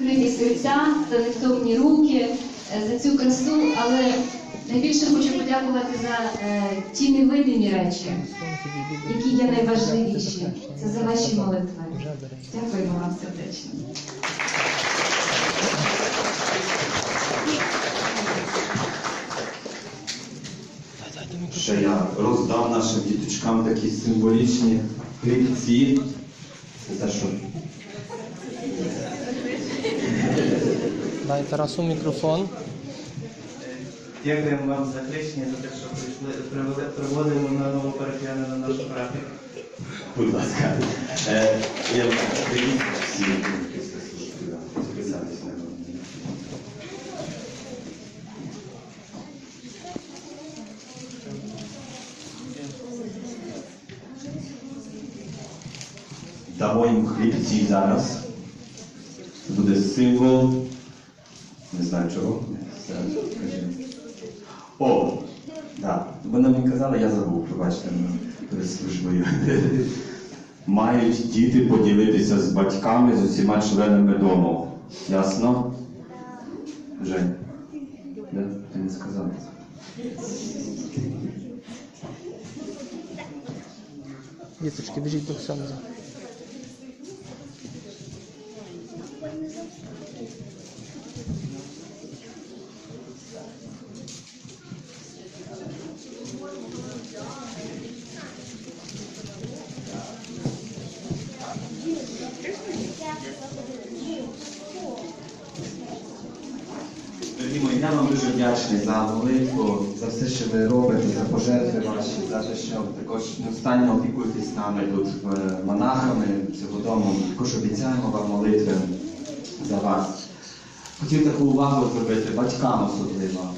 відкриті серця, за невтомні руки, е, за цю красу, але найбільше хочу подякувати за е, ті невидимі речі, які є найважливіші. Це за ваші молитви. Дякуємо вам сердечно. що я роздав нашим діточкам такі символічні хлібці. Це те, що Дай Тарасу мікрофон. Дякуємо вам за хрещення, за те, що прийшли, привели- приводимо на нову парафіяну на нашу парафію. будь ласка. Е, я привіт всі після служби записатись на мене. Дамо їм хлібці зараз. Це буде символ. Не знаю чого. О, так. Вона мені казала, я забув, пробачте мене перед. Мають діти поділитися з батьками, з усіма членами дому. Ясно? Жень? Да? Ти не сказав. Діточки, біжіть до Ксьонза. Дорогі мої, я вам дуже вдячний за молитву, за все, що ви робите, за пожертви ваші, за те, що також неостанньо опікуєтесь нами тут, е, монахами цього дому. Також обіцяємо вам молитви за вас. Хотів таку увагу зробити батькам особливо.